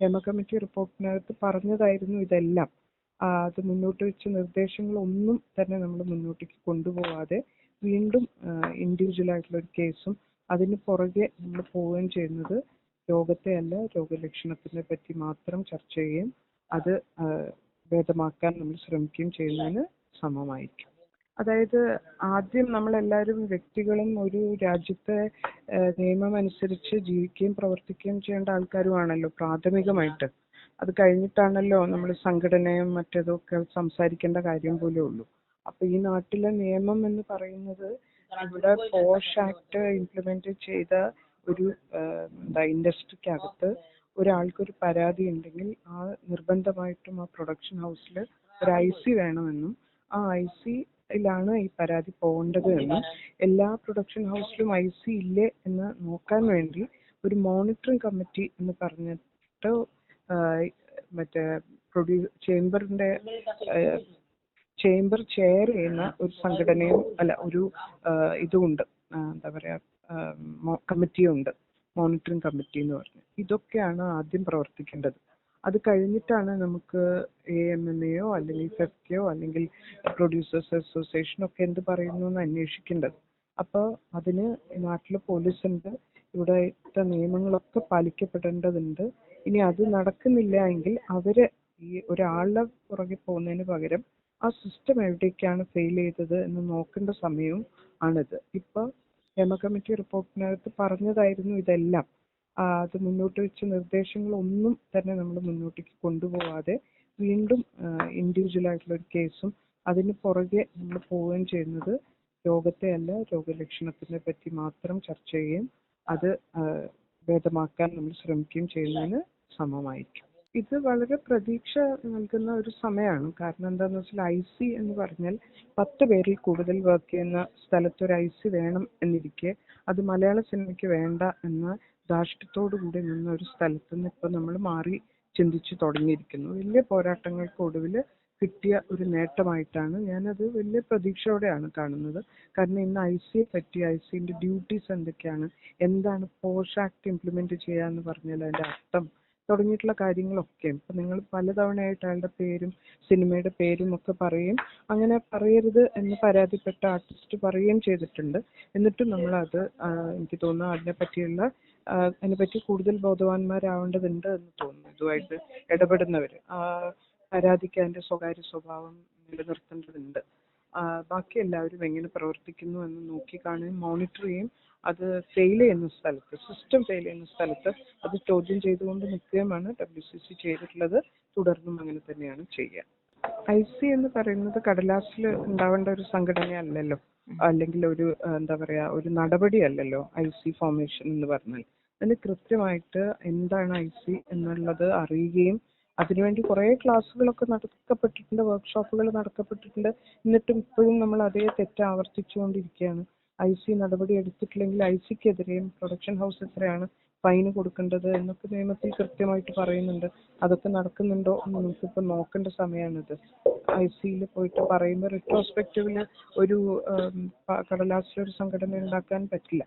Hema committee റിപ്പോർട്ടിനകത്ത് പറഞ്ഞതായിരുന്നു ഇതെല്ലാം. അത് മുന്നോട്ട് വെച്ച നിർദ്ദേശങ്ങളൊന്നും തന്നെ നമ്മൾ മുന്നോട്ടേക്ക് കൊണ്ടുപോവാതെ വീണ്ടും ഇൻഡിവിജ്വൽ ആയിട്ടുള്ള ഒരു കേസും അതിന് പുറകെ നമ്മൾ പോവുകയും ചെയ്യുന്നത് രോഗത്തെ അല്ല രോഗലക്ഷണത്തിനെ പറ്റി മാത്രം ചർച്ച ചെയ്യുകയും അത് ഭേദമാക്കാൻ നമ്മൾ ശ്രമിക്കുകയും ചെയ്യുന്നതിന് സമമായിരിക്കും. അതായത് ആദ്യം നമ്മളെല്ലാവരും വ്യക്തികളും ഒരു രാജ്യത്തെ നിയമം അനുസരിച്ച് ജീവിക്കുകയും പ്രവർത്തിക്കുകയും ചെയ്യേണ്ട ആൾക്കാരുമാണല്ലോ പ്രാഥമികമായിട്ട്. അത് കഴിഞ്ഞിട്ടാണല്ലോ നമ്മൾ സംഘടനയും മറ്റേതൊക്കെ സംസാരിക്കേണ്ട കാര്യം പോലും ഉള്ളൂ. അപ്പൊ ഈ നാട്ടിലെ നിയമം എന്ന് പറയുന്നത് ഇവിടെ പോഷ് ആക്ട് ഇംപ്ലിമെന്റ് ചെയ്ത ഒരു എന്താ ഇൻഡസ്ട്രിക്കകത്ത് ഒരാൾക്കൊരു പരാതി ഉണ്ടെങ്കിൽ ആ നിർബന്ധമായിട്ടും ആ പ്രൊഡക്ഷൻ ഹൗസിൽ ഒരു ഐ സി വേണമെന്നും ആ ഐ സിയിലാണ് ഈ പരാതി പോകേണ്ടത് എന്നും. എല്ലാ പ്രൊഡക്ഷൻ ഹൗസിലും ഐ സി ഇല്ലേ എന്ന് നോക്കാൻ വേണ്ടി ഒരു മോണിറ്ററിംഗ് കമ്മിറ്റി എന്ന് പറഞ്ഞിട്ട് മറ്റേ പ്രൊഡ്യൂ ചേംബറിന്റെ ചേംബർ ചെയർ ചെയ്യുന്ന ഒരു സംഘടനയും അല്ല ഒരു ഇതുമുണ്ട് എന്താ പറയാ കമ്മിറ്റിയുണ്ട്. മോണിറ്ററിംഗ് കമ്മിറ്റി എന്ന് പറഞ്ഞു. ഇതൊക്കെയാണ് ആദ്യം പ്രവർത്തിക്കേണ്ടത്. അത് കഴിഞ്ഞിട്ടാണ് നമുക്ക് എ എം എം എയോ അല്ലെങ്കിൽ ഫെഫ്കയോ അല്ലെങ്കിൽ പ്രൊഡ്യൂസേഴ്സ് അസോസിയേഷനോ ഒക്കെ എന്ത് പറയുന്നു എന്ന് അന്വേഷിക്കേണ്ടത്. അപ്പോൾ അതിന് നാട്ടിൽ പോലീസ് ഉണ്ട്. ഇവിടുത്തെ നിയമങ്ങളൊക്കെ പാലിക്കപ്പെടേണ്ടതുണ്ട്. ഇനി അത് നടക്കുന്നില്ല എങ്കിൽ അവർ ഈ ഒരാളുടെ പുറകെ പോകുന്നതിന് പകരം ആ സിസ്റ്റം എവിടേക്കാണ് ഫെയിൽ ചെയ്തത് എന്ന് നോക്കേണ്ട സമയവും ആണിത്. ഇപ്പോൾ ഹേമ കമ്മിറ്റി റിപ്പോർട്ടിനകത്ത് പറഞ്ഞതായിരുന്നു ഇതെല്ലാം. അത് മുന്നോട്ട് വെച്ച നിർദ്ദേശങ്ങളൊന്നും തന്നെ നമ്മൾ മുന്നോട്ടേക്ക് കൊണ്ടുപോവാതെ വീണ്ടും ഇൻഡിവിജ്വൽ ആയിട്ടുള്ള ഒരു കേസും അതിന് പുറകെ നമ്മൾ പോവുകയും ചെയ്യുന്നത് രോഗത്തെ അല്ല രോഗലക്ഷണത്തിനെ പറ്റി മാത്രം ചർച്ച ചെയ്യുകയും അത് ഭേദമാക്കാൻ നമ്മൾ ശ്രമിക്കുകയും ചെയ്യുന്നതിന് സമമായിരിക്കും. ഇത് വളരെ പ്രതീക്ഷ നൽകുന്ന ഒരു സമയമാണ്. കാരണം എന്താണെന്ന് വെച്ചാൽ ഐ സി എന്ന് പറഞ്ഞാൽ പത്ത് പേരിൽ കൂടുതൽ വർക്ക് ചെയ്യുന്ന സ്ഥലത്ത് ഒരു ഐ സി വേണം എന്നിരിക്കെ അത് മലയാള സിനിമയ്ക്ക് വേണ്ട എന്ന ധാർഷ്ട്യത്തോടു കൂടി നിന്ന ഒരു സ്ഥലത്ത് നിന്ന് ഇപ്പം നമ്മൾ മാറി ചിന്തിച്ചു തുടങ്ങിയിരിക്കുന്നു. വലിയ പോരാട്ടങ്ങൾക്ക് ഒടുവിൽ കിട്ടിയ ഒരു നേട്ടമായിട്ടാണ് ഞാനത് വലിയ പ്രതീക്ഷയോടെയാണ് കാണുന്നത്. കാരണം ഇന്ന് ഐ സിയെ പറ്റി ഐ സിന്റെ ഡ്യൂട്ടീസ് എന്തൊക്കെയാണ് എന്താണ് പോഷ് ആക്ട് ഇംപ്ലിമെന്റ് ചെയ്യുക എന്ന് പറഞ്ഞാൽ അതിന്റെ അർത്ഥം തുടങ്ങിയിട്ടുള്ള കാര്യങ്ങളൊക്കെ. ഇപ്പൊ നിങ്ങൾ പലതവണയായിട്ട് അയാളുടെ പേരും സിനിമയുടെ പേരും ഒക്കെ പറയും അങ്ങനെ പറയരുത് എന്ന് പരാതിപ്പെട്ട ആർട്ടിസ്റ്റ് പറയുകയും ചെയ്തിട്ടുണ്ട്. എന്നിട്ടും അത് എനിക്ക് തോന്നുന്നു അതിനെ പറ്റിയുള്ള അതിനെ അതിനെപ്പറ്റി കൂടുതൽ ബോധവാന്മാരാവേണ്ടതുണ്ട് എന്ന് തോന്നുന്നു. ഇതുമായിട്ട് ഇടപെടുന്നവർ പരാതിക്ക് അതിന്റെ സ്വകാര്യ സ്വഭാവം നിലനിർത്തേണ്ടതുണ്ട്. ബാക്കി എല്ലാവരും എങ്ങനെ പ്രവർത്തിക്കുന്നു എന്ന് നോക്കി കാണുകയും മോണിറ്റർ ചെയ്യും അത് ഫെയിൽ ചെയ്യുന്ന സ്ഥലത്ത് സിസ്റ്റം ഫെയിൽ ചെയ്യുന്ന സ്ഥലത്ത് അത് ചോദ്യം ചെയ്തുകൊണ്ട് നിൽക്കുകയുമാണ് ഡബ്ല്യു സി സി ചെയ്തിട്ടുള്ളത്. തുടർന്നും അങ്ങനെ തന്നെയാണ് ചെയ്യുക. ഐ സി എന്ന് പറയുന്നത് കടലാസിൽ ഉണ്ടാവേണ്ട ഒരു സംഘടനയല്ലല്ലോ? അല്ലെങ്കിൽ ഒരു എന്താ പറയാ ഒരു നടപടിയല്ലല്ലോ ഐ സി ഫോർമേഷൻ എന്ന് പറഞ്ഞാൽ? അതിന് കൃത്യമായിട്ട് എന്താണ് ഐ സി എന്നുള്ളത് അറിയുകയും അതിനുവേണ്ടി കുറേ ക്ലാസ്സുകളൊക്കെ നടക്കപ്പെട്ടിട്ടുണ്ട് വർക്ക്ഷോപ്പുകൾ നടക്കപ്പെട്ടിട്ടുണ്ട്. എന്നിട്ടും ഇപ്പോഴും നമ്മൾ അതേ തെറ്റ് ആവർത്തിച്ചുകൊണ്ടിരിക്കുകയാണ്. ഐ സി നടപടി എടുത്തിട്ടില്ലെങ്കിൽ ഐ സിക്കെതിരെയും പ്രൊഡക്ഷൻ ഹൗസ് എത്രയാണ് ഫൈൻ കൊടുക്കേണ്ടത് എന്നൊക്കെ നിയമത്തിൽ കൃത്യമായിട്ട് പറയുന്നുണ്ട്. അതൊക്കെ നടക്കുന്നുണ്ടോ എന്ന് നമുക്കിപ്പോൾ നോക്കേണ്ട സമയമാണിത്. ഐ സിയിൽ പോയിട്ട് പറയുമ്പോൾ റിട്രോസ്പെക്റ്റീവിൽ ഒരു കടലാസിലൊരു സംഘടന ഉണ്ടാക്കാൻ പറ്റില്ല.